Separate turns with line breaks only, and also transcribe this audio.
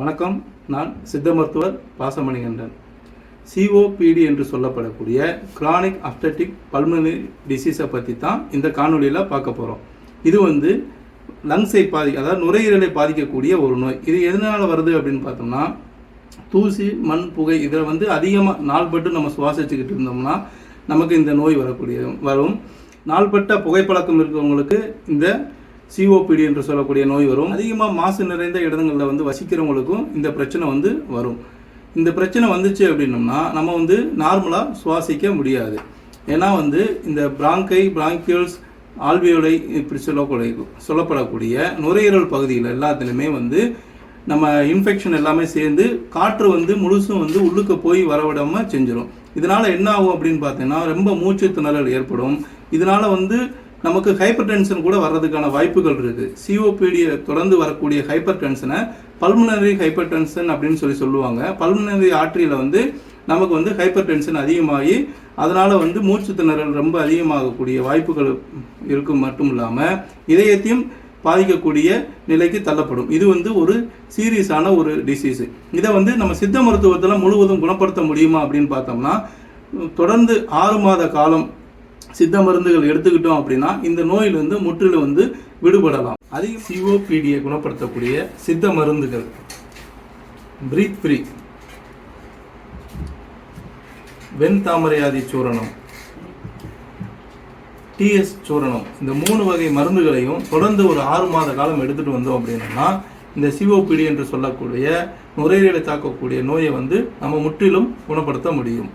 வணக்கம். நான் சித்த மருத்துவர் பாசமணிகண்டன். சிஓபிடி என்று சொல்லப்படக்கூடிய கிரானிக் அப்டட்டிக் பல்மனரி டிசீஸை பற்றி தான் இந்த காணொலியில் பார்க்க போகிறோம் இது வந்து லங்ஸை பாதி அதாவது நுரையீரலை பாதிக்கக்கூடிய ஒரு நோய். இது எதனால் வருது அப்படின்னு பார்த்தோம்னா தூசி மண் புகை இதில் வந்து அதிகமாக நாள்பட்டு நம்ம சுவாசிச்சுக்கிட்டு இருந்தோம்னா நமக்கு இந்த நோய் வரக்கூடிய வரும். நாள்பட்ட புகைப்பழக்கம் இருக்கிறவங்களுக்கு இந்த சிஓபிடி என்று சொல்லக்கூடிய நோய் வரும். அதிகமாக மாசு நிறைந்த இடங்களில் வந்து வசிக்கிறவங்களுக்கும் இந்த பிரச்சனை வந்து வரும். இந்த பிரச்சனை வந்துச்சு அப்படின்னோம்னா நம்ம வந்து நார்மலாக சுவாசிக்க முடியாது. ஏன்னா வந்து இந்த பிராங்கை பிராங்கியூல்ஸ் ஆல்வியோலை இப்படி சொல்லக்கூடிய சொல்லப்படக்கூடிய நுரையீரல் பகுதியில் எல்லாத்துலேயுமே வந்து நம்ம இன்ஃபெக்ஷன் எல்லாமே சேர்ந்து காற்று வந்து முழுசும் வந்து உள்ளுக்கு போய் வரவிடாமல் செஞ்சிடும் இதனால் என்ன ஆகும் அப்படின்னு பார்த்தீங்கன்னா ரொம்ப மூச்சு திணறல் ஏற்படும். இதனால வந்து நமக்கு ஹைப்பர் டென்ஷன் கூட வர்றதுக்கான வாய்ப்புகள் இருக்குது சிஓபிடியை தொடர்ந்து வரக்கூடிய ஹைப்பர் டென்ஷனை பல்முனரி ஹைப்பர் டென்ஷன் அப்படின்னு சொல்லி சொல்லுவாங்க. பல்முனரி ஆற்றியில் வந்து நமக்கு வந்து ஹைப்பர் டென்ஷன் அதிகமாகி அதனால் வந்து மூச்சு திணறல் ரொம்ப அதிகமாகக்கூடிய வாய்ப்புகள் இருக்கும் மட்டும் இல்லாமல் இதயத்தையும் பாதிக்கக்கூடிய நிலைக்கு தள்ளப்படும். இது வந்து ஒரு சீரியஸான ஒரு டிசீஸு இதை வந்து நம்ம சித்த மருத்துவத்தில் முழுவதும் குணப்படுத்த முடியுமா அப்படின்னு பார்த்தோம்னா தொடர்ந்து ஆறு மாத காலம் சித்த மருந்துகள் எடுத்துக்கிட்டோம் அப்படின்னா இந்த நோயிலிருந்து முற்றிலும் வந்து விடுபடலாம். அதிக சிஓபிடியை குணப்படுத்தக்கூடிய சித்த மருந்துகள். பிரீத் ஃப்ரீ வெண்தாமரையாதி சூரணம். டிஎஸ் சூரணம். இந்த மூணு வகை மருந்துகளையும் தொடர்ந்து ஒரு ஆறு மாத காலம் எடுத்துட்டு வந்தோம் அப்படின்னா இந்த சிஓபிடி என்று சொல்லக்கூடிய நுரையீரலை தாக்கக்கூடிய நோயை வந்து நம்ம முற்றிலும் குணப்படுத்த முடியும்.